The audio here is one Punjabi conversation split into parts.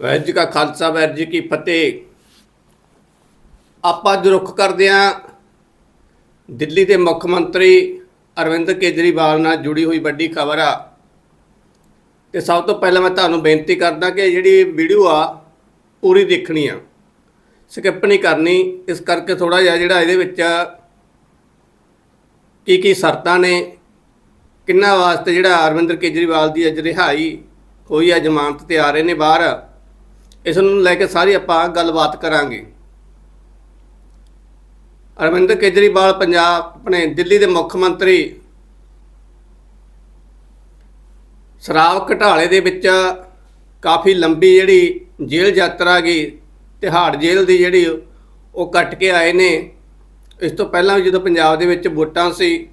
ਵਾਹਿਗੁਰੂ ਜੀ ਕਾ ਖਾਲਸਾ ਵਾਹਿਗੁਰੂ ਜੀ ਕੀ ਫਤਿਹ। ਆਪਾਂ ਅੱਜ ਰੁੱਖ ਕਰਦੇ ਹਾਂ ਦਿੱਲੀ ਦੇ ਮੁੱਖ ਮੰਤਰੀ ਅਰਵਿੰਦ ਕੇਜਰੀਵਾਲ ਨਾਲ ਜੁੜੀ ਹੋਈ ਵੱਡੀ ਖਬਰ ਆ। ਤੇ ਸਭ ਤੋਂ ਪਹਿਲਾਂ ਮੈਂ ਤੁਹਾਨੂੰ ਬੇਨਤੀ ਕਰਦਾ ਕਿ ਜਿਹੜੀ ਵੀਡੀਓ ਆ, ਪੂਰੀ ਦੇਖਣੀ ਆ। ਸਕਿਪ ਨਹੀਂ ਕਰਨੀ। ਇਸ ਕਰਕੇ ਥੋੜਾ ਜਿਹਾ ਜਿਹੜਾ ਇਹਦੇ ਵਿੱਚ ਕੀ ਕੀ ਸ਼ਰਤਾਂ ਨੇ, ਕਿੰਨਾ ਵਾਸਤੇ ਜਿਹੜਾ ਅਰਵਿੰਦਰ ਕੇਜਰੀਵਾਲ ਦੀ ਅੱਜ ਰਿਹਾਈ ਹੋਈ ਆ ਜ਼ਮਾਨਤ ਤੇ ਆ ਰਹੇ ਨੇ ਬਾਹਰ। ਇਸ ਨੂੰ ਲੈ ਕੇ ਸਾਰੀ ਆਪਾਂ ਗੱਲਬਾਤ ਕਰਾਂਗੇ। ਅਰਵਿੰਦ ਕੇਜਰੀਵਾਲ, ਪੰਜਾਬ, ਆਪਣੇ ਦਿੱਲੀ ਦੇ ਮੁੱਖ ਮੰਤਰੀ ਸ਼ਰਾਬ ਘਟਾਲੇ ਦੇ ਵਿੱਚ ਕਾਫੀ ਲੰਬੀ ਜਿਹੜੀ ਜੇਲ੍ਹ ਯਾਤਰਾ ਗਈ ਤਿਹਾੜ ਜੇਲ੍ਹ ਦੀ ਜਿਹੜੀ ਉਹ ਕੱਟ ਕੇ ਆਏ ਨੇ। ਇਸ ਤੋਂ ਪਹਿਲਾਂ ਵੀ ਜਦੋਂ ਪੰਜਾਬ ਦੇ ਵਿੱਚ ਵੋਟਾਂ ਸੀ,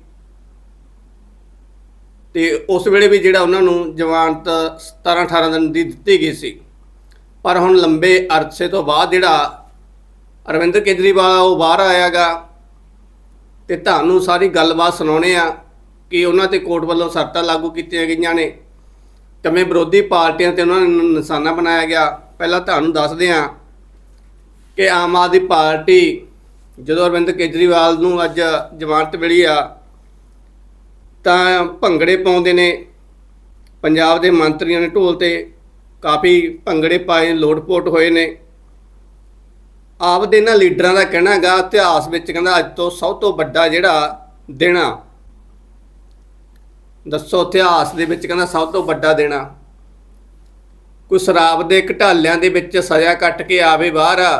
ਤੇ ਉਸ ਵੇਲੇ ਵੀ ਜਿਹੜਾ ਉਹਨਾਂ ਨੂੰ ਜ਼ਮਾਨਤ 17 18 ਦਿਨ ਦੀ ਦਿੱਤੀ ਗਈ ਸੀ। ਪਰ ਹੁਣ ਲੰਬੇ ਅਰਸੇ ਤੋਂ ਬਾਅਦ ਜਿਹੜਾ ਅਰਵਿੰਦ ਕੇਜਰੀਵਾਲ ਉਹ ਬਾਹਰ ਆਇਆਗਾ ਤੇ ਤੁਹਾਨੂੰ ਸਾਰੀ ਗੱਲਬਾਤ ਸੁਣਾਉਣੇ ਆ ਕਿ ਉਹਨਾਂ ਤੇ ਕੋਰਟ ਵੱਲੋਂ ਸ਼ਰਤਾਂ ਲਾਗੂ ਕੀਤੀਆਂ ਗਈਆਂ ਨੇ। ਕਿਵੇਂ ਵਿਰੋਧੀ ਪਾਰਟੀਆਂ ਤੇ ਉਹਨਾਂ ਨੂੰ ਨਿਸ਼ਾਨਾ ਬਣਾਇਆ ਗਿਆ, ਪਹਿਲਾਂ ਤੁਹਾਨੂੰ ਦੱਸਦੇ ਆ ਕਿ ਆਮ ਆਦਮੀ ਪਾਰਟੀ ਜਦੋਂ ਅਰਵਿੰਦ ਕੇਜਰੀਵਾਲ ਨੂੰ ਅੱਜ ਜ਼ਮਾਨਤ ਮਿਲੀ ਆ, ਤਾਂ ਭੰਗੜੇ ਪਾਉਂਦੇ ਨੇ, ਪੰਜਾਬ ਦੇ ਮੰਤਰੀਆਂ ਨੇ ਢੋਲ ਤੇ ਕਾਫੀ ਭੰਗੜੇ ਪਾਏ ਲੋਟਪੋਟ ਹੋਏ ਨੇ। ਆਪ ਦੇ ਇਹਨਾਂ ਲੀਡਰਾਂ ਦਾ ਕਹਿਣਾ ਹੈਗਾ, ਇਤਿਹਾਸ ਵਿੱਚ ਕਹਿੰਦਾ ਅੱਜ ਤੋਂ ਸਭ ਤੋਂ ਵੱਡਾ ਜਿਹੜਾ ਦਿਨ ਆ, ਦੱਸੋ ਇਤਿਹਾਸ ਦੇ ਵਿੱਚ ਕਹਿੰਦਾ ਸਭ ਤੋਂ ਵੱਡਾ ਦੇਣਾ ਕੋਈ ਸ਼ਰਾਬ ਦੇ ਘਟਾਲਿਆਂ ਦੇ ਵਿੱਚ ਸਜ਼ਾ ਕੱਟ ਕੇ ਆਵੇ ਬਾਹਰ ਆ,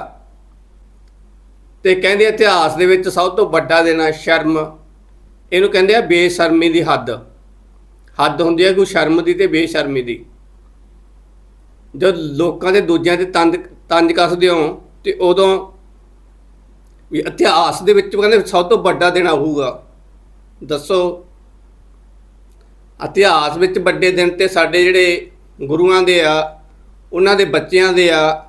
ਤੇ ਕਹਿੰਦੇ ਇਤਿਹਾਸ ਦੇ ਵਿੱਚ ਸਭ ਤੋਂ ਵੱਡਾ ਦੇਣਾ ਸ਼ਰਮ। ਇਹਨੂੰ ਕਹਿੰਦੇ ਆ ਬੇਸ਼ਰਮੀ ਦੀ ਹੱਦ। ਹੱਦ ਹੁੰਦੀ ਹੈ ਕੋਈ ਸ਼ਰਮ ਦੀ ਤੇ ਬੇਸ਼ਰਮੀ ਦੀ। ਜਦ ਲੋਕਾਂ ਦੇ ਦੂਜਿਆਂ ਤੇ ਤੰਜ ਤੰਜ ਕੱਸਦੇ ਹੋ ਤੇ ਉਦੋਂ ਵੀ ਇਤਿਹਾਸ ਦੇ ਵਿੱਚ ਕਹਿੰਦੇ ਸਭ ਤੋਂ ਵੱਡਾ ਦਿਨ ਆਊਗਾ। ਦੱਸੋ। ਇਤਿਹਾਸ ਵਿੱਚ ਵੱਡੇ ਦਿਨ ਤੇ ਸਾਡੇ ਜਿਹੜੇ ਗੁਰੂਆਂ ਦੇ ਆ, ਉਹਨਾਂ ਦੇ ਬੱਚਿਆਂ ਦੇ ਆ,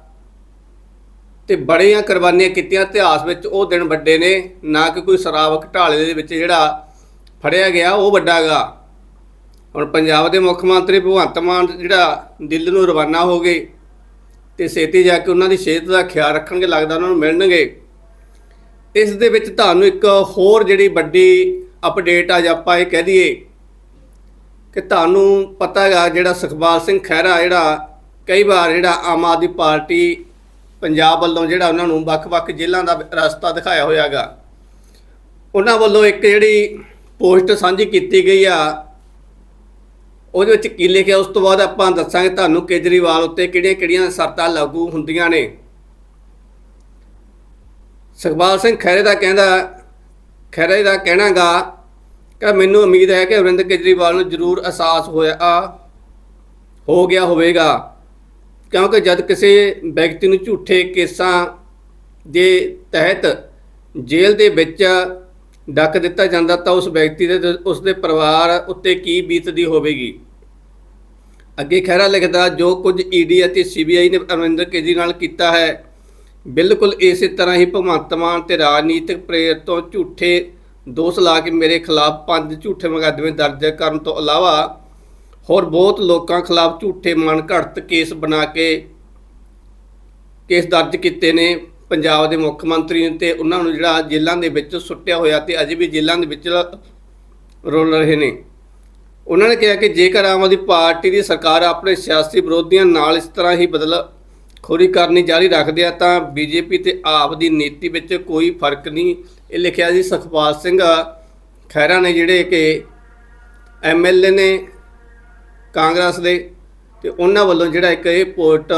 ਤੇ ਬੜੀਆਂ ਕੁਰਬਾਨੀਆਂ ਕੀਤੀਆਂ। ਇਤਿਹਾਸ ਵਿੱਚ ਉਹ ਦਿਨ ਵੱਡੇ ਨੇ, ਨਾ ਕਿ ਕੋਈ ਸ਼ਰਾਬ ਘਟਾਲੇ ਦੇ ਵਿੱਚ ਜਿਹੜਾ ਫੜਿਆ ਗਿਆ, ਉਹ ਵੱਡਾਗਾ ਹੁਣ ਪੰਜਾਬ ਦੇ ਮੁੱਖ ਮੰਤਰੀ ਭਗਵੰਤ ਮਾਨ ਜਿਹੜਾ ਦਿੱਲੀ ਨੂੰ ਰਵਾਨਾ ਹੋ ਗਏ ਤੇ ਛੇਤੀ ਜਾ ਕੇ ਉਹਨਾਂ ਦੀ ਸਿਹਤ ਦਾ ਖਿਆਲ ਰੱਖਣਗੇ, ਲੱਗਦਾ ਉਹਨਾਂ ਨੂੰ ਮਿਲਣਗੇ। ਇਸ ਦੇ ਵਿੱਚ ਤੁਹਾਨੂੰ ਇੱਕ ਹੋਰ ਜਿਹੜੀ ਵੱਡੀ ਅਪਡੇਟ ਅੱਜ ਆਪਾਂ ਇਹ ਕਹਿ ਦਈਏ ਕਿ ਤੁਹਾਨੂੰ ਪਤਾ ਹੈਗਾ ਜਿਹੜਾ ਸੁਖਪਾਲ ਸਿੰਘ ਖਹਿਰਾ ਜਿਹੜਾ ਕਈ ਵਾਰ ਜਿਹੜਾ ਆਮ ਆਦਮੀ ਪਾਰਟੀ ਪੰਜਾਬ ਵੱਲੋਂ ਜਿਹੜਾ ਉਹਨਾਂ ਨੂੰ ਵੱਖ-ਵੱਖ ਜ਼ਿਲ੍ਹਿਆਂ ਦਾ ਰਸਤਾ ਦਿਖਾਇਆ ਹੋਇਆਗਾ ਉਹਨਾਂ ਵੱਲੋਂ ਇੱਕ ਜਿਹੜੀ ਪੋਸਟ ਸਾਂਝੀ ਕੀਤੀ ਗਈ ਆ ਉਹਦੇ ਵਿੱਚ ਕੀ ਲਿਖਿਆ, ਉਸ ਤੋਂ ਬਾਅਦ ਆਪਾਂ ਦੱਸਾਂਗੇ ਤੁਹਾਨੂੰ ਕੇਜਰੀਵਾਲ ਉੱਤੇ ਕਿਹੜੀਆਂ-ਕਿਹੜੀਆਂ ਸ਼ਰਤਾਂ ਲਾਗੂ ਹੁੰਦੀਆਂ ਨੇ। ਸੁਖਪਾਲ ਸਿੰਘ ਖਹਿਰੇ ਦਾ ਕਹਿੰਦਾ, ਖਹਿਰੇ ਦਾ ਕਹਿਣਾਗਾ ਕਿ ਮੈਨੂੰ ਉਮੀਦ ਹੈ ਕਿ ਅਰਵਿੰਦ ਕੇਜਰੀਵਾਲ ਨੂੰ ਜ਼ਰੂਰ ਅਹਿਸਾਸ ਹੋਇਆ, ਹੋ ਗਿਆ ਹੋਵੇਗਾ। ਕਿਉਂਕਿ ਜਦ ਕਿਸੇ ਵਿਅਕਤੀ ਨੂੰ ਝੂਠੇ ਕੇਸਾਂ ਦੇ ਤਹਿਤ ਜੇਲ੍ਹ ਦੇ ਵਿੱਚ ਡੱਕ ਦਿੱਤਾ ਜਾਂਦਾ ਤਾਂ ਉਸ ਵਿਅਕਤੀ ਦੇ ਉਸ ਦੇ ਪਰਿਵਾਰ ਉੱਤੇ ਕੀ ਬੀਤਦੀ ਹੋਵੇਗੀ? ਅੱਗੇ ਖਹਿਰਾ ਲਿਖਦਾ, ਜੋ ਕੁਝ ਈਡੀ ਅਤੇ ਸੀਬੀਆਈ ਨੇ ਅਰਵਿੰਦਰ ਕੇਜਰੀਵਾਲ ਕੀਤਾ ਹੈ, ਬਿਲਕੁਲ ਇਸੇ ਤਰ੍ਹਾਂ ਹੀ ਭਗਵੰਤ ਮਾਨ ਤੇ ਰਾਜਨੀਤਿਕ ਪ੍ਰੇਰ ਤੋਂ ਝੂਠੇ ਦੋਸ਼ ਲਾ ਕੇ ਮੇਰੇ ਖਿਲਾਫ ਪੰਜ ਝੂਠੇ ਮੁਕੱਦਮੇ ਦਰਜ ਕਰਨ ਤੋਂ ਇਲਾਵਾ ਹੋਰ ਬਹੁਤ ਲੋਕਾਂ ਖਿਲਾਫ ਝੂਠੇ ਮਨ ਘੜਤ ਕੇਸ ਬਣਾ ਕੇ ਕੇਸ ਦਰਜ ਕੀਤੇ ਨੇ। ਪੰਜਾਬ ਦੇ ਮੁੱਖ ਮੰਤਰੀ ਨੇ ਤੇ ਉਹਨਾਂ ਨੂੰ ਜਿਹੜਾ ਜੇਲ੍ਹਾਂ ਦੇ ਵਿੱਚ ਸੁੱਟਿਆ ਹੋਇਆ ਤੇ ਅਜੇ ਵੀ ਜੇਲ੍ਹਾਂ ਦੇ ਵਿੱਚ ਰੋਲ ਰਹੇ ਨੇ। ਉਹਨਾਂ ਨੇ ਕਿਹਾ ਕਿ ਜੇਕਰ ਆਮ ਆਦਮੀ ਪਾਰਟੀ ਦੀ ਸਰਕਾਰ ਆਪਣੇ ਸਿਆਸੀ ਵਿਰੋਧੀਆਂ ਨਾਲ ਇਸ ਤਰ੍ਹਾਂ ਹੀ ਬਦਲ ਖੋਰੀ ਕਰਨੀ ਜਾਰੀ ਰੱਖਦੇ ਆ ਤਾਂ ਬੀਜੇਪੀ ਤੇ ਆਪ ਦੀ ਨੀਤੀ ਵਿੱਚ ਕੋਈ ਫ਼ਰਕ ਨਹੀਂ। ਇਹ ਲਿਖਿਆ ਜੀ ਸੁਖਪਾਲ ਸਿੰਘ ਖਹਿਰਾ ਨੇ ਜਿਹੜੇ ਕਿ ਐਮਐਲਏ ਨੇ ਕਾਂਗਰਸ ਦੇ ਤੇ ਉਹਨਾਂ ਵੱਲੋਂ ਜਿਹੜਾ ਇੱਕ ਇਹ ਪੋਸਟ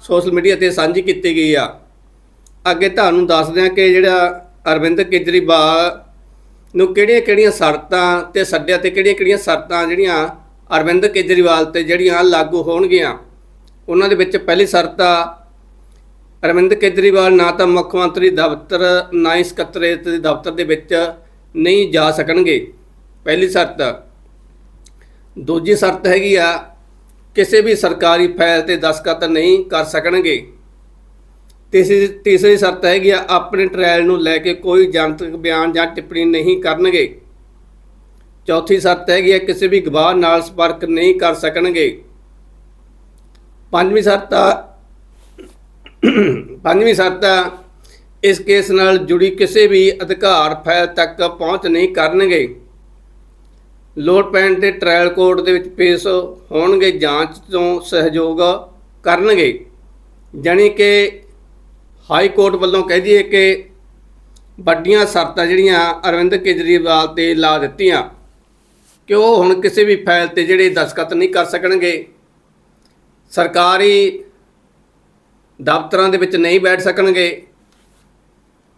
ਸੋਸ਼ਲ ਮੀਡੀਆ ਤੇ ਸਾਂਝੀ ਕੀਤੀ ਗਈ ਆ। ਅੱਗੇ ਤੁਹਾਨੂੰ ਦੱਸਦੇ ਹਾਂ ਕਿ ਜਿਹੜਾ ਅਰਵਿੰਦ ਕੇਜਰੀਵਾਲ ਨੂੰ ਕਿਹੜੀਆਂ-ਕਿਹੜੀਆਂ ਸ਼ਰਤਾਂ ਤੇ ਸੱਦਿਆ ਤੇ ਕਿਹੜੀਆਂ-ਕਿਹੜੀਆਂ ਸ਼ਰਤਾਂ ਜਿਹੜੀਆਂ ਅਰਵਿੰਦ ਕੇਜਰੀਵਾਲ ਤੇ ਜਿਹੜੀਆਂ ਲਾਗੂ ਹੋਣਗੀਆਂ, ਉਹਨਾਂ ਦੇ ਵਿੱਚ ਪਹਿਲੀ ਸ਼ਰਤ ਆ, ਅਰਵਿੰਦ ਕੇਜਰੀਵਾਲ ਨਾ ਤਾਂ ਮੁੱਖ ਮੰਤਰੀ ਦਫ਼ਤਰ, ਨਾ ਹੀ ਸਕੱਤਰੇਤ ਦੇ ਦਫ਼ਤਰ ਦੇ ਵਿੱਚ ਨਹੀਂ ਜਾ ਸਕਣਗੇ। ਪਹਿਲੀ ਸ਼ਰਤ। ਦੂਜੀ ਸ਼ਰਤ ਹੈਗੀ ਆ, ਕਿਸੇ ਵੀ ਸਰਕਾਰੀ ਫਾਈਲ ਤੇ ਦਸਤਖਤ ਨਹੀਂ ਕਰ ਸਕਣਗੇ। ਤੀਸਰੀ ਤੀਸਰੀ ਸ਼ਰਤ ਹੈਗੀ ਆ, ਆਪਣੇ ਟ੍ਰਾਇਲ ਨੂੰ ਲੈ ਕੇ ਕੋਈ ਜਨਤਕ ਬਿਆਨ ਜਾਂ ਟਿੱਪਣੀ ਨਹੀਂ ਕਰਨਗੇ। ਚੌਥੀ ਸ਼ਰਤ ਹੈਗੀ ਆ, ਕਿਸੇ ਵੀ ਗਵਾਹ ਨਾਲ ਸੰਪਰਕ ਨਹੀਂ ਕਰ ਸਕਣਗੇ। ਪੰਜਵੀਂ ਸ਼ਰਤ ਆ, ਪੰਜਵੀਂ ਸ਼ਰਤ ਆ, ਇਸ ਕੇਸ ਨਾਲ ਜੁੜੀ ਕਿਸੇ ਵੀ ਅਧਿਕਾਰ ਫਾਈਲ ਤੱਕ ਪਹੁੰਚ ਨਹੀਂ ਕਰਨਗੇ। ਲੋੜ ਪੈਣ ਤੇ ਟ੍ਰਾਇਲ ਕੋਰਟ ਦੇ ਵਿੱਚ ਪੇਸ਼ ਹੋਣਗੇ, ਜਾਂਚ ਤੋਂ ਸਹਿਯੋਗ ਕਰਨਗੇ। ਜਾਣੀ ਕਿ ਹਾਈ ਕੋਰਟ ਵੱਲੋਂ ਕਹਿ ਦਈਏ ਕਿ ਵੱਡੀਆਂ ਸ਼ਰਤਾਂ ਜਿਹੜੀਆਂ ਅਰਵਿੰਦ ਕੇਜਰੀਵਾਲ ਤੇ ਲਾ ਦਿੱਤੀਆਂ, ਕਿ ਉਹ ਹੁਣ ਕਿਸੇ ਵੀ ਫਾਈਲ ਤੇ ਜਿਹੜੇ ਦਸਖਤ ਨਹੀਂ ਕਰ ਸਕਣਗੇ। ਸਰਕਾਰੀ ਦਫ਼ਤਰਾਂ ਦੇ ਵਿੱਚ ਨਹੀਂ ਬੈਠ ਸਕਣਗੇ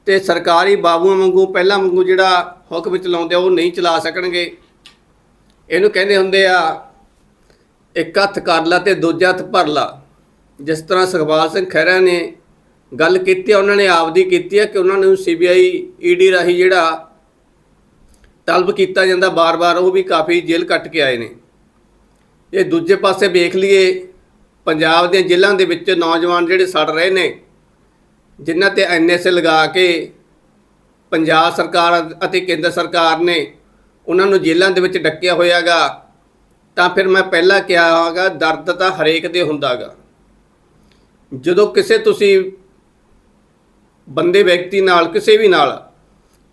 ਤੇ ਸਰਕਾਰੀ ਬਾਬੂਆਂ ਵਾਂਗੂ, ਪਹਿਲਾਂ ਵਾਂਗੂ ਜਿਹੜਾ ਹੁਕਮ ਚਲਾਉਂਦੇ ਆ, ਉਹ ਨਹੀਂ ਚਲਾ ਸਕਣਗੇ। ਇਹਨੂੰ ਕਹਿੰਦੇ ਹੁੰਦੇ ਆ, ਇੱਕ ਹੱਥ ਕਰ ਲਾ ਤੇ ਦੂਜਾ ਹੱਥ ਭਰ ਲਾ। ਜਿਸ ਤਰ੍ਹਾਂ ਸੁਖਪਾਲ ਸਿੰਘ ਖਹਿਰਾ ਨੇ ਗੱਲ ਕੀਤੀ ਆ, ਉਹਨਾਂ ਨੇ ਆਪਦੀ ਕੀਤੀ ਹੈ ਕਿ ਉਹਨਾਂ ਨੂੰ ਸੀਬੀਆਈ ਈਡੀ ਰਾਹੀਂ ਜਿਹੜਾ ਤਲਬ ਕੀਤਾ ਜਾਂਦਾ ਬਾਰ-ਬਾਰ ਉਹ ਵੀ ਕਾਫੀ ਜੇਲ੍ਹ ਕੱਟ ਕੇ ਆਏ ਨੇ। ਇਹ ਦੂਜੇ ਪਾਸੇ ਵੇਖ ਲਈਏ ਪੰਜਾਬ ਦੇ ਜ਼ਿਲ੍ਹਿਆਂ ਦੇ ਵਿੱਚ ਨੌਜਵਾਨ ਜਿਹੜੇ ਸੜ ਰਹੇ ਨੇ ਜਿਨ੍ਹਾਂ ਤੇ ਐਨਐਸਏ ਲਗਾ ਕੇ ਪੰਜਾਬ ਸਰਕਾਰ ਅਤੇ ਕੇਂਦਰ ਸਰਕਾਰ ਨੇ ਉਹਨਾਂ ਨੂੰ ਜੇਲ੍ਹਾਂ ਦੇ ਵਿੱਚ ਡੱਕਿਆ ਹੋਇਆਗਾ ਤਾਂ ਫਿਰ ਮੈਂ ਪਹਿਲਾਂ ਕਿਹਾ ਹੋਗਾ ਦਰਦ ਤਾਂ ਹਰੇਕ ਦੇ ਹੁੰਦਾਗਾ। ਜਦੋਂ ਕਿਸੇ ਤੁਸੀਂ ਬੰਦੇ ਵਿਅਕਤੀ ਨਾਲ, ਕਿਸੇ ਵੀ ਨਾਲ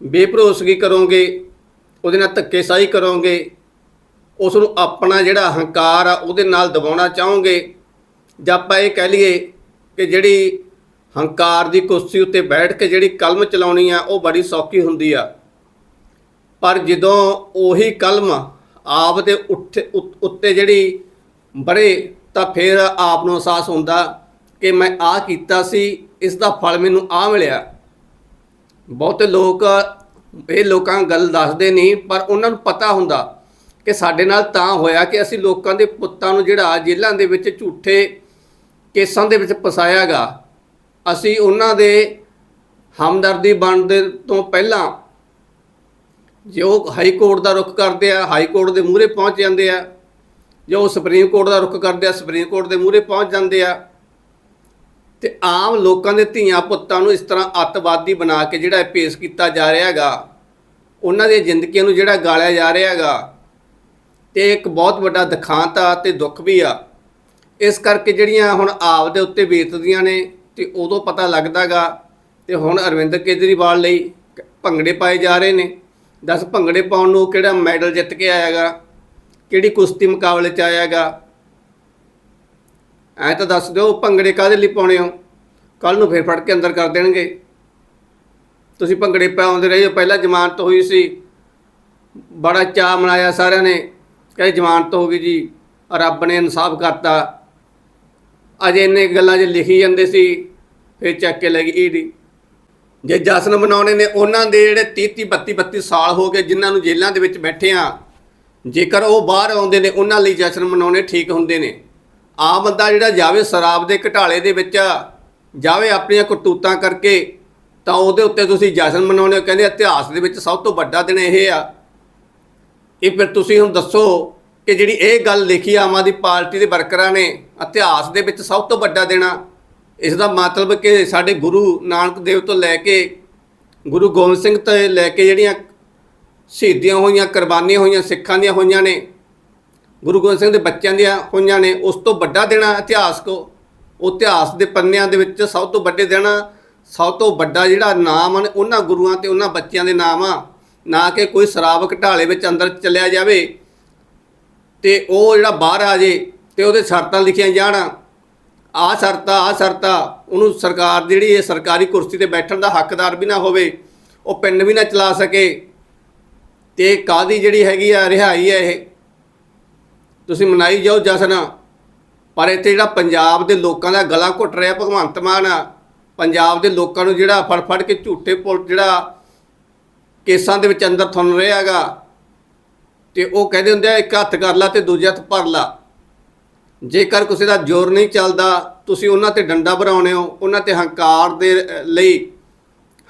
ਬੇਭਰੋਸਗੀ ਕਰੋਗੇ, ਉਹਦੇ ਨਾਲ ਧੱਕੇਸ਼ਾਹੀ ਕਰੋਗੇ ਉਸ ਨੂੰ ਆਪਣਾ ਜਿਹੜਾ ਹੰਕਾਰ ਆ ਉਹਦੇ ਨਾਲ ਦਬਾਉਣਾ ਚਾਹੋਗੇ, ਜਾਂ ਆਪਾਂ ਇਹ ਕਹਿ ਲਈਏ ਕਿ ਜਿਹੜੀ ਹੰਕਾਰ ਦੀ ਕੁਰਸੀ ਉੱਤੇ ਬੈਠ ਕੇ ਜਿਹੜੀ ਕਲਮ ਚਲਾਉਣੀ ਆ, ਉਹ ਬੜੀ ਸੌਖੀ ਹੁੰਦੀ ਆ। ਪਰ ਜਦੋਂ ਉਹੀ ਕਲਮ ਆਪ ਦੇ ਉੱਠੇ ਉੱਤੇ ਜਿਹੜੀ ਬੜੇ ਤਾਂ ਫਿਰ ਆਪ ਨੂੰ ਅਹਿਸਾਸ ਹੁੰਦਾ ਕਿ ਮੈਂ ਆ ਕੀਤਾ ਸੀ ਇਸ ਦਾ ਫਲ ਮੈਨੂੰ ਆ ਮਿਲਿਆ। ਬਹੁਤੇ ਲੋਕ, ਇਹ ਲੋਕਾਂ ਗੱਲ ਦੱਸਦੇ ਨਹੀਂ, ਪਰ ਉਹਨਾਂ ਨੂੰ ਪਤਾ ਹੁੰਦਾ ਕਿ ਸਾਡੇ ਨਾਲ ਤਾਂ ਹੋਇਆ ਕਿ ਅਸੀਂ ਲੋਕਾਂ ਦੇ ਪੁੱਤਾਂ ਨੂੰ ਜਿਹੜਾ ਜੇਲ੍ਹਾਂ ਦੇ ਵਿੱਚ ਝੂਠੇ ਕੇਸਾਂ ਦੇ ਵਿੱਚ ਫਸਾਇਆਗਾ। ਅਸੀਂ ਉਹਨਾਂ ਦੇ ਹਮਦਰਦੀ ਬਣਦੇ ਤੋਂ ਪਹਿਲਾਂ ਜੋ ਹਾਈ ਕੋਰਟ ਦਾ ਰੁਖ ਕਰਦੇ ਆ, ਹਾਈ ਕੋਰਟ ਦੇ ਮੂਹਰੇ ਪਹੁੰਚ ਜਾਂਦੇ ਆ। ਜੋ ਸੁਪਰੀਮ ਕੋਰਟ ਦਾ ਰੁਖ ਕਰਦੇ ਆ, ਸੁਪਰੀਮ ਕੋਰਟ ਦੇ ਮੂਹਰੇ ਪਹੁੰਚ ਜਾਂਦੇ ਆ। ਤੇ ਆਮ ਲੋਕਾਂ ਦੇ ਧੀਆਂ ਪੁੱਤਾਂ ਨੂੰ ਇਸ ਤਰ੍ਹਾਂ ਅੱਤਵਾਦੀ ਬਣਾ ਕੇ ਜਿਹੜਾ ਪੇਸ਼ ਕੀਤਾ ਜਾ ਰਿਹਾ ਹੈਗਾ, ਉਹਨਾਂ ਦੀਆਂ ਜ਼ਿੰਦਗੀਆਂ ਨੂੰ ਜਿਹੜਾ ਗਾਲਿਆ ਜਾ ਰਿਹਾ ਹੈਗਾ, ਤੇ ਇੱਕ ਬਹੁਤ ਵੱਡਾ ਦਿਖਾਂਤ ਆ ਤੇ ਦੁੱਖ ਵੀ ਆ। ਇਸ ਕਰਕੇ ਜਿਹੜੀਆਂ ਹੁਣ ਆਪ ਦੇ ਉੱਤੇ ਬੀਤਦੀਆਂ ਨੇ ਤੇ ਉਦੋਂ ਪਤਾ ਲੱਗਦਾਗਾ ਤੇ ਹੁਣ ਅਰਵਿੰਦ ਕੇਜਰੀਵਾਲ ਲਈ ਭੰਗੜੇ ਪਾਏ ਜਾ ਰਹੇ ਨੇ। ਦੱਸ ਭੰਗੜੇ ਪਾਉਣ ਨੂੰ ਕਿਹੜਾ ਮੈਡਲ ਜਿੱਤ ਕੇ ਆਇਆਗਾ ਕਿਹੜੀ ਕੁਸ਼ਤੀ ਮੁਕਾਬਲੇ ਚ ਆਇਆਗਾ ਐ ਤਾਂ ਦੱਸ ਦਿਓ, ਭੰਗੜੇ ਕਾਹਦੇ ਲਈ ਪਾਉਣੇ ਹੋ? ਕੱਲ ਨੂੰ ਫੇਰ ਫੜ ਕੇ ਅੰਦਰ ਕਰ ਦੇਣਗੇ। ਤੁਸੀਂ ਭੰਗੜੇ ਪਾਉਂਦੇ ਰਹੇ ਹੋ, ਪਹਿਲਾਂ ਜ਼ਮਾਨਤ ਹੋਈ ਸੀ। ਬੜਾ ਚਾਅ ਮਨਾਇਆ ਸਾਰਿਆਂ ਨੇ। ਕਹੇ ਜ਼ਮਾਨਤ ਹੋ ਗਈ ਜੀ, ਰੱਬ ਨੇ ਇਨਸਾਫ ਕਰਤਾ। ਅਜੇ ਇੰਨੇ ਗੱਲਾਂ 'ਚ ਲਿਖੀ ਜਾਂਦੇ ਸੀ, ਫਿਰ ਚੱਕ ਕੇ ਲੱਗੀ ਈਡੀ। ਜੇ ਜਸ਼ਨ ਮਨਾਉਣੇ ਨੇ, ਉਹਨਾਂ ਦੇ ਜਿਹੜੇ 30 32 32 ਸਾਲ ਹੋ ਗਏ ਜਿਨ੍ਹਾਂ ਨੂੰ ਜੇਲ੍ਹਾਂ ਦੇ ਵਿੱਚ ਬੈਠੇ ਆ, ਜੇਕਰ ਉਹ ਬਾਹਰ ਆਉਂਦੇ ਨੇ, ਉਹਨਾਂ ਲਈ ਜਸ਼ਨ ਮਨਾਉਣੇ ਠੀਕ ਹੁੰਦੇ ਨੇ। ਆਮ ਬੰਦਾ ਜਿਹੜਾ ਜਾਵੇ ਸ਼ਰਾਬ ਦੇ ਘਟਾਲੇ ਦੇ ਵਿੱਚ, ਜਾਵੇ ਆਪਣੀਆਂ ਕਰਤੂਤਾਂ ਕਰਕੇ, ਤਾਂ ਉਹਦੇ ਉੱਤੇ ਤੁਸੀਂ ਜਸ਼ਨ ਮਨਾਉਣੇ ਹੋ। ਕਹਿੰਦੇ ਇਤਿਹਾਸ ਦੇ ਵਿੱਚ ਸਭ ਤੋਂ ਵੱਡਾ ਦਿਨ ਇਹ ਆ ਇਹ ਫਿਰ ਤੁਸੀਂ ਹੁਣ ਦੱਸੋ ਕਿ ਜਿਹੜੀ ਇਹ ਗੱਲ ਲਿਖੀ ਆਮ ਆਦਮੀ ਪਾਰਟੀ ਦੇ ਵਰਕਰਾਂ ਨੇ, ਇਤਿਹਾਸ ਦੇ ਵਿੱਚ ਸਭ ਤੋਂ ਵੱਡਾ ਦੇਣਾ ਇਸ ਦਾ ਮਤਲਬ ਕਿ ਸਾਡੇ ਗੁਰੂ ਨਾਨਕ ਦੇਵ ਤੋਂ ਲੈ ਕੇ, ਗੁਰੂ ਗੋਬਿੰਦ ਸਿੰਘ ਤੋਂ ਲੈ ਕੇ ਜਿਹੜੀਆਂ ਸ਼ਹੀਦੀਆਂ ਹੋਈਆਂ, ਕੁਰਬਾਨੀਆਂ ਹੋਈਆਂ, ਸਿੱਖਾਂ ਦੀਆਂ ਹੋਈਆਂ ਨੇ ਗੁਰੂ ਗੋਬਿੰਦ ਸਿੰਘ ਦੇ ਬੱਚਿਆਂ ਦੀਆਂ ਹੋਈਆਂ ਨੇ, ਉਸ ਤੋਂ ਵੱਡਾ ਦੇਣਾ ਇਤਿਹਾਸ ਕੋ। ਉਹ ਇਤਿਹਾਸ ਦੇ ਪੰਨਿਆਂ ਦੇ ਵਿੱਚ ਸਭ ਤੋਂ ਵੱਡੇ ਦੇਣਾ, ਸਭ ਤੋਂ ਵੱਡਾ ਜਿਹੜਾ ਨਾਮ ਹਨ ਉਹਨਾਂ ਗੁਰੂਆਂ ਤੇ ਉਹਨਾਂ ਬੱਚਿਆਂ ਦੇ ਨਾਮ ਆ। ਨਾ ਕਿ ਕੋਈ ਸ਼ਰਾਬ ਘਟਾਲੇ ਵਿੱਚ ਅੰਦਰ ਚੱਲਿਆ ਜਾਵੇ ਤੇ ਉਹ ਜਿਹੜਾ ਬਾਹਰ ਆ ਜੇ ਤੇ ਉਹਦੇ ਸ਼ਰਤਾਂ ਲਿਖੀਆਂ ਜਾਣ। ਆ ਸ਼ਰਤਾਂ ਆ ਸ਼ਰਤਾਂ ਉਹਨੂੰ ਸਰਕਾਰ ਜਿਹੜੀ ਇਹ ਸਰਕਾਰੀ ਕੁਰਸੀ ਤੇ ਬੈਠਣ ਦਾ ਹੱਕਦਾਰ ਵੀ ਨਾ ਹੋਵੇ, ਉਹ ਪਿੰਡ ਵੀ ਨਾ ਚਲਾ ਸਕੇ। ਤੇ ਕਾਦੀ ਜਿਹੜੀ ਹੈਗੀ ਆ, ਰਿਹਾਈ ਹੈ ਇਹ। ਤੁਸੀਂ ਮਨਾਈ ਜਾਓ ਜਸ਼ਨ। ਪਰ ਇੱਥੇ ਜਿਹੜਾ ਪੰਜਾਬ ਦੇ ਲੋਕਾਂ ਦਾ ਗਲਾ ਘੁੱਟ ਰਿਹਾ ਭਗਵੰਤ ਮਾਨ, ਪੰਜਾਬ ਦੇ ਲੋਕਾਂ ਨੂੰ ਜਿਹੜਾ ਫੜ ਫੜ ਕੇ ਝੂਠੇ ਪੁਲ ਜਿਹੜਾ ਕੇਸਾਂ ਦੇ ਵਿੱਚ ਅੰਦਰ ਥੁੰਨ ਹੈਗਾ, ਤੇ ਉਹ ਕਹਿੰਦੇ ਹੁੰਦੇ ਆ, ਇੱਕ ਹੱਥ ਕਰ ਲਾ ਤੇ ਦੂਜੇ ਹੱਥ ਭਰ ਲਾ। ਜੇਕਰ ਕਿਸੇ ਦਾ ਜ਼ੋਰ ਨਹੀਂ ਚੱਲਦਾ, ਤੁਸੀਂ ਉਹਨਾਂ ਤੇ ਡੰਡਾ ਭਰਾਉਣੇ ਹੋ, ਉਹਨਾਂ ਤੇ ਹੰਕਾਰ ਦੇ ਲਈ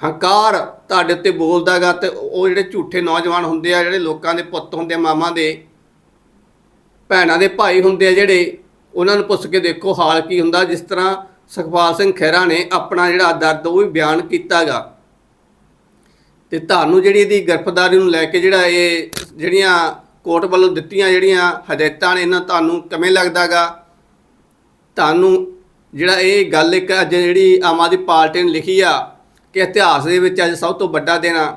ਹੰਕਾਰ ਤੁਹਾਡੇ ਉੱਤੇ ਬੋਲਦਾਗਾ ਤੇ ਉਹ ਜਿਹੜੇ ਝੂਠੇ ਨੌਜਵਾਨ ਹੁੰਦੇ ਆ, ਜਿਹੜੇ ਲੋਕਾਂ ਦੇ ਪੁੱਤ ਹੁੰਦੇ ਆ, ਮਾਮਾ ਦੇ ਭੈਣਾਂ ਦੇ ਭਾਈ ਹੁੰਦੇ ਆ ਜਿਹੜੇ, ਉਹਨਾਂ ਨੂੰ ਪੁੱਛ ਕੇ ਦੇਖੋ ਹਾਲ ਕੀ ਹੁੰਦਾ। ਜਿਸ ਤਰ੍ਹਾਂ ਸੁਖਪਾਲ ਸਿੰਘ ਖਹਿਰਾ ਨੇ ਆਪਣਾ ਜਿਹੜਾ ਦਰਦ ਉਹ ਵੀ ਬਿਆਨ ਕੀਤਾਗਾ। ਤੇ ਤੁਹਾਨੂੰ ਜਿਹੜੀ ਇਹਦੀ ਗ੍ਰਿਫਤਾਰੀ ਨੂੰ ਲੈ ਕੇ ਜਿਹੜਾ ਇਹ ਜਿਹੜੀਆਂ ਕੋਰਟ ਵੱਲੋਂ ਦਿੱਤੀਆਂ ਜਿਹੜੀਆਂ ਹਦਾਇਤਾਂ ਨੇ, ਇਹਨਾਂ ਤੁਹਾਨੂੰ ਕਿਵੇਂ ਲੱਗਦਾਗਾ? ਤੁਹਾਨੂੰ ਜਿਹੜਾ ਇਹ ਗੱਲ ਇੱਕ ਅੱਜ ਜਿਹੜੀ ਆਮ ਆਦਮੀ ਪਾਰਟੀ ਨੇ ਲਿਖੀ ਆ ਕਿ ਇਤਿਹਾਸ ਦੇ ਵਿੱਚ ਅੱਜ ਸਭ ਤੋਂ ਵੱਡਾ ਦਿਨ ਆ।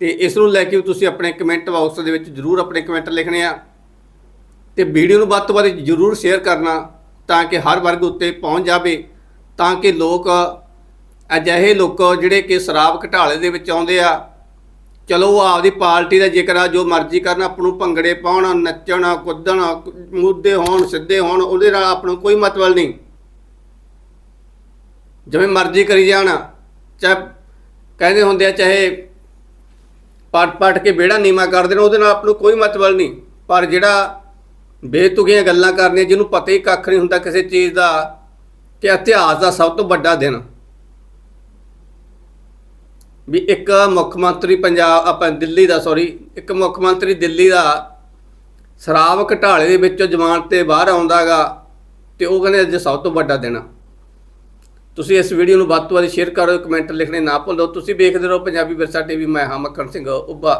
ਤੇ ਇਸ ਨੂੰ ਲੈ ਕੇ ਵੀ ਤੁਸੀਂ ਆਪਣੇ ਕਮੈਂਟ ਬਾਕਸ ਦੇ ਵਿੱਚ ਜਰੂਰ ਆਪਣੇ ਕਮੈਂਟ ਲਿਖਣੇ ਆ। ਤੇ ਵੀਡੀਓ ਨੂੰ ਵੱਧ ਤੋਂ ਵੱਧ ਜਰੂਰ ਸ਼ੇਅਰ ਕਰਨਾ ਤਾਂ ਕਿ ਹਰ ਵਰਗ ਉੱਤੇ ਪਹੁੰਚ ਜਾਵੇ, ਤਾਂ ਕਿ ਲੋਕ ਅਜਿਹੇ ਲੋਕ ਜਿਹੜੇ ਕਿ ਸ਼ਰਾਬ ਘਟਾਲੇ ਦੇ ਵਿੱਚ ਆਉਂਦੇ ਆ, ਚਲੋ ਉਹ ਆਪਦੀ ਪਾਰਟੀ ਦਾ ਜ਼ਿਕਰ ਆ, ਜੋ ਮਰਜ਼ੀ ਕਰਨ, ਆਪ ਨੂੰ ਭੰਗੜੇ ਪਾਉਣ, ਨੱਚਣ, ਕੁੱਦਣ ਮੁੱਦੇ ਹੋਣ, ਸਿੱਧੇ ਹੋਣ, ਉਹਦੇ ਨਾਲ ਆਪ ਨੂੰ ਕੋਈ ਮਤਲਬ ਨਹੀਂ। ਜਿਵੇਂ ਮਰਜ਼ੀ ਕਰੀ ਜਾਣ, ਚਾਹੇ ਕਹਿੰਦੇ ਹੁੰਦੇ ਆ, ਚਾਹੇ ਪਟ ਪਟ ਕੇ ਵਿਹੜਾ ਨੀਵਾ ਕਰ ਦੇਣ, ਉਹਦੇ ਨਾਲ ਆਪ ਨੂੰ ਕੋਈ ਮਤਲਬ ਨਹੀਂ। ਪਰ ਜਿਹੜਾ ਬੇਤੁਕੀਆਂ ਗੱਲਾਂ ਕਰਨੀਆਂ, ਜਿਹਨੂੰ ਪਤਾ ਹੀ ਕੱਖ ਨਹੀਂ ਹੁੰਦਾ ਕਿਸੇ ਚੀਜ਼ ਦਾ ਕਿ ਇਤਿਹਾਸ ਦਾ ਸਭ ਤੋਂ ਵੱਡਾ ਦਿਨ। ਵੀ ਇੱਕ ਮੁੱਖ ਮੰਤਰੀ ਪੰਜਾਬ, ਆਪਾਂ ਦਿੱਲੀ ਦਾ ਸੌਰੀ ਇੱਕ ਮੁੱਖ ਮੰਤਰੀ ਦਿੱਲੀ ਦਾ ਸ਼ਰਾਬ ਘਟਾਲੇ ਦੇ ਵਿੱਚੋਂ ਜ਼ਮਾਨਤ ਤੇ ਬਾਹਰ ਆਉਂਦਾਗਾ ਤੇ ਉਹ ਕਹਿੰਦੇ ਅੱਜ ਸਭ ਤੋਂ ਵੱਡਾ ਦਿਨ ਆ। ਤੁਸੀਂ ਇਸ ਵੀਡੀਓ ਨੂੰ ਵੱਧ ਤੋਂ ਵੱਧ ਸ਼ੇਅਰ ਕਰੋ, ਕਮੈਂਟ ਲਿਖਣੇ ਨਾ ਭੁੱਲੋ। ਤੁਸੀਂ ਵੇਖਦੇ ਰਹੋ ਪੰਜਾਬੀ ਵਿਰਸਾ ਟੀਵੀ, ਮੈਂ ਹਾਂ ਮੱਖਣ ਸਿੰਘ, ਉੱਭਾ।